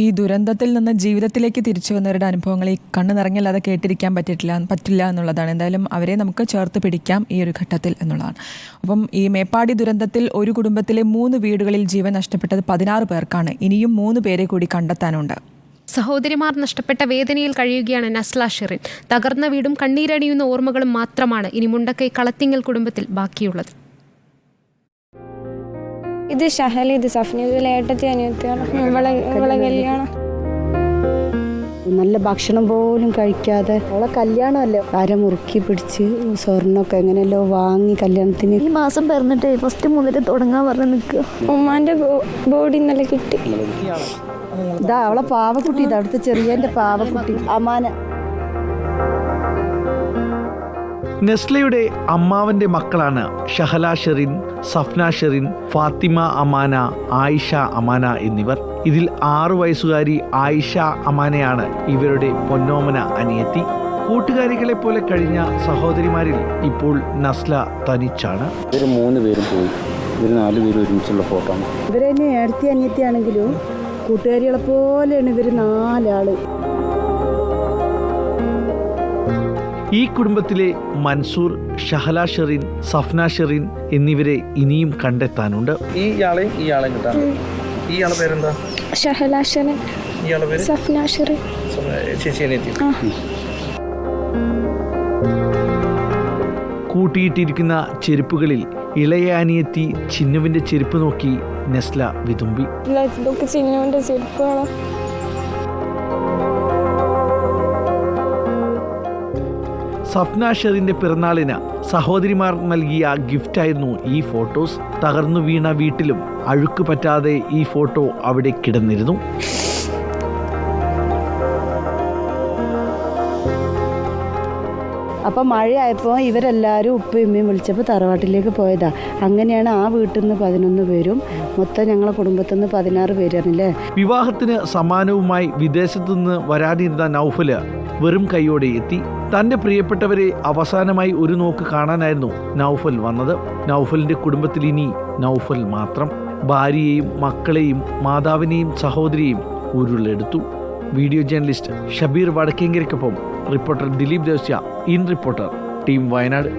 ഈ ദുരന്തത്തിൽ നിന്ന് ജീവിതത്തിലേക്ക് തിരിച്ചു വന്നവരുടെ അനുഭവങ്ങൾ ഈ കണ്ണു നിറഞ്ഞല്ലാതെ കേട്ടിരിക്കാൻ പറ്റിയിട്ടില്ല പറ്റില്ല എന്നുള്ളതാണ്. എന്തായാലും അവരെ നമുക്ക് ചേർത്ത് പിടിക്കാം ഈ ഒരു ഘട്ടത്തിൽ എന്നുള്ളതാണ്. അപ്പം ഈ മേപ്പാടി ദുരന്തത്തിൽ ഒരു കുടുംബത്തിലെ മൂന്ന് വീടുകളിൽ ജീവൻ നഷ്ടപ്പെട്ടത് പതിനാറ് പേർക്കാണ്. ഇനിയും മൂന്ന് പേരെ കൂടി കണ്ടെത്താനുണ്ട്. സഹോദരിമാർ നഷ്ടപ്പെട്ട വേദനയിൽ കഴിയുകയാണ് നസ്ല ഷെറിൻ. തകർന്ന വീടും കണ്ണീരണിയുന്ന ഓർമ്മകളും മാത്രമാണ് ഇനി മുണ്ടക്കൈ കളത്തിങ്ങൽ കുടുംബത്തിൽ ബാക്കിയുള്ളത്. ഇത് ഷഹല ഇത് സഫ്ന ഇത് ഏട്ടത്തി അനിയത്തിയാണ് ഇവളെ ഇവളെ കല്യാണം നല്ല ഭക്ഷണം പോലും കഴിക്കാതെ അവളെ കല്യാണമല്ലേ? അര മുറുക്കി പിടിച്ച് സ്വർണമൊക്കെ എങ്ങനെയല്ലോ വാങ്ങി കല്യാണത്തിന്. ഈ മാസം പിറന്നിട്ട് ഫസ്റ്റ് മുതൽ തുടങ്ങാൻ പറഞ്ഞ് നിൽക്കുക ഉമ്മാന്റെ ബോഡി ഇന്നലെ കിട്ടി. ഇതാ അവളെ പാവക്കുട്ടി ഇതാ അടുത്ത ചെറിയ പാവക്കുട്ടി. അമാന നെസ്ലയുടെ അമ്മാവന്റെ മക്കളാണ് ഷഹല ഷെറിൻ സഫ്ന ഷെറിൻ ഫാത്തിമ അമാന ആയിഷ അമാന എന്നിവർ. ഇതിൽ ആറു വയസ്സുകാരി ആയിഷ അമാനയാണ് ഇവരുടെ പൊന്നോമന അനിയത്തി. കൂട്ടുകാരികളെ പോലെ കഴിഞ്ഞ സഹോദരിമാരിൽ ഇപ്പോൾ നസ്ല തനിച്ചാണ്. ഇവർ മൂന്ന് പേരും പോയി. ഇവർ നാല് പേരും ഒരുമിച്ചുള്ള ഫോട്ടോ ആണ്. ഇവരെന്നെ അടുത്ത അനിയത്തിയാണെങ്കിലും കൂട്ടുകാരികളെ പോലെയാണ് ഇവർ നാലാൾ. ഈ കുടുംബത്തിലെ മൻസൂർ ഷഹല ഷെറിൻ സഫ്ന ഷെറിൻ എന്നിവരെ ഇനിയും കണ്ടെത്താനുണ്ട്. ഈ ആളെയും ഈ ഇയാളെയും കിട്ടാൻ ഈ ഇയാളെ പേരെന്താ? പേര്? സഫ്ന കൂട്ടിയിട്ടിരിക്കുന്ന ചെരുപ്പുകളിൽ ഇളയാനിയെത്തി ചിന്നുവിന്റെ ചെരുപ്പ് നോക്കി നെസ്ല വിതുമ്പി. ചിന്നുവിന്റെ ചെരുപ്പുകളാണ് സഫ്ന ഷെറിന്റെ പിറന്നാളിന് സഹോദരിമാർ നൽകിയ ഗിഫ്റ്റായിരുന്നു ഈ ഫോട്ടോസ്. തകർന്നു വീണ വീട്ടിലും അഴുക്ക് പറ്റാതെ ഈ ഫോട്ടോ അവിടെ കിടന്നിരുന്നു. അപ്പോൾ മഴയായപ്പോൾ ഇവരെല്ലാവരും ഉപ്പയും ഉമ്മയും വിളിച്ചപ്പോൾ തറവാട്ടിലേക്ക് പോയതാ. അങ്ങനെയാണ് ആ വീട്ടിൽ നിന്ന് പതിനൊന്ന് പേരും മൊത്തം ഞങ്ങളെ കുടുംബത്തിൽ നിന്ന് പതിനാറ് പേരാണല്ലേ വിവാഹത്തിന് സമാനവുമായി വിദേശത്തു നിന്ന് വരാനിരുന്ന നൗഫൽ വെറും കൈയോടെ എത്തി. തന്റെ പ്രിയപ്പെട്ടവരെ അവസാനമായി ഒരു നോക്ക് കാണാനായിരുന്നു നൗഫൽ വന്നത്. നൗഫലിന്റെ കുടുംബത്തിൽ ഇനി നൗഫൽ മാത്രം. ഭാര്യയെയും മക്കളെയും മാതാവിനെയും സഹോദരിയെയും ഉരുളെടുത്തു. വീഡിയോ ജേർണലിസ്റ്റ് ഷബീർ വടക്കേങ്കരയ്ക്കൊപ്പം റിപ്പോർട്ടർ ദിലീപ് ദേശ്യ ഇൻ റിപ്പോർട്ടർ ടീം വയനാട്.